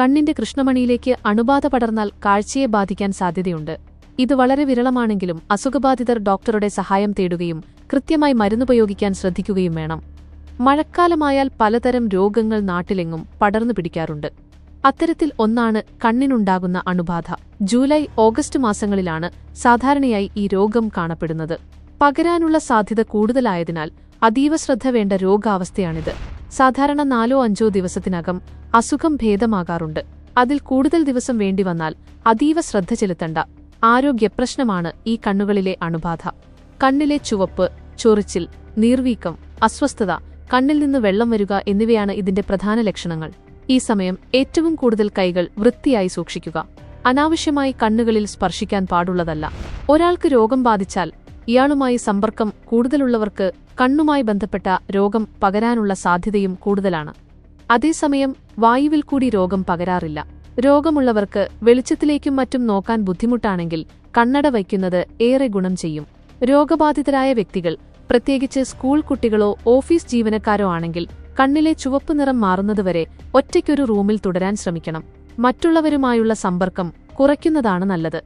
കണ്ണിന്റെ കൃഷ്ണമണിയിലേക്ക് അണുബാധ പടർന്നാൽ കാഴ്ചയെ ബാധിക്കാൻ സാധ്യതയുണ്ട്. ഇത് വളരെ വിരളമാണെങ്കിലും അസുഖബാധിതർ ഡോക്ടറുടെ സഹായം തേടുകയും കൃത്യമായി മരുന്നുപയോഗിക്കാൻ ശ്രദ്ധിക്കുകയും വേണം. മഴക്കാലമായാൽ പലതരം രോഗങ്ങൾ നാട്ടിലെങ്ങും പടർന്നു പിടിക്കാറുണ്ട്. അത്തരത്തിൽ ഒന്നാണ് കണ്ണിനുണ്ടാകുന്ന അണുബാധ. ജൂലൈ ഓഗസ്റ്റ് മാസങ്ങളിലാണ് സാധാരണയായി ഈ രോഗം കാണപ്പെടുന്നത്. പകരാനുള്ള സാധ്യത കൂടുതലായതിനാൽ അതീവ ശ്രദ്ധ വേണ്ട രോഗാവസ്ഥയാണിത്. സാധാരണ നാലോ അഞ്ചോ ദിവസത്തിനകം അസുഖം ഭേദമാകാറുണ്ട്. അതിൽ കൂടുതൽ ദിവസം വേണ്ടി വന്നാൽ അതീവ ശ്രദ്ധ ചെലുത്തണ്ട. ആരോഗ്യപ്രശ്നമാണ് ഈ കണ്ണുകളിലെ അണുബാധ. കണ്ണിലെ ചുവപ്പ് ചൊറിച്ചിൽ നീർവീക്കം അസ്വസ്ഥത കണ്ണിൽ നിന്ന് വെള്ളം വരിക എന്നിവയാണ് ഇതിന്റെ പ്രധാന ലക്ഷണങ്ങൾ. ഈ സമയം ഏറ്റവും കൂടുതൽ കൈകൾ വൃത്തിയായി സൂക്ഷിക്കുക. അനാവശ്യമായി കണ്ണുകളിൽ സ്പർശിക്കാൻ പാടുള്ളതല്ല. ഒരാൾക്ക് രോഗം ബാധിച്ചാൽ ഇയാളുമായി സമ്പർക്കം കൂടുതലുള്ളവർക്ക് കണ്ണുമായി ബന്ധപ്പെട്ട രോഗം പകരാനുള്ള സാധ്യതയും കൂടുതലാണ്. അതേസമയം വായുവിൽ കൂടി രോഗം പകരാറില്ല. രോഗമുള്ളവർക്ക് വെളിച്ചത്തിലേക്കും മറ്റും നോക്കാൻ ബുദ്ധിമുട്ടാണെങ്കിൽ കണ്ണട വയ്ക്കുന്നത് ഏറെ ഗുണം ചെയ്യും. രോഗബാധിതരായ വ്യക്തികൾ പ്രത്യേകിച്ച് സ്കൂൾ കുട്ടികളോ ഓഫീസ് ജീവനക്കാരോ ആണെങ്കിൽ കണ്ണിലെ ചുവപ്പ് നിറം മാറുന്നതുവരെ ഒറ്റയ്ക്കൊരു റൂമിൽ തുടരാൻ ശ്രമിക്കണം. മറ്റുള്ളവരുമായുള്ള സമ്പർക്കം കുറയ്ക്കുന്നതാണ് നല്ലത്.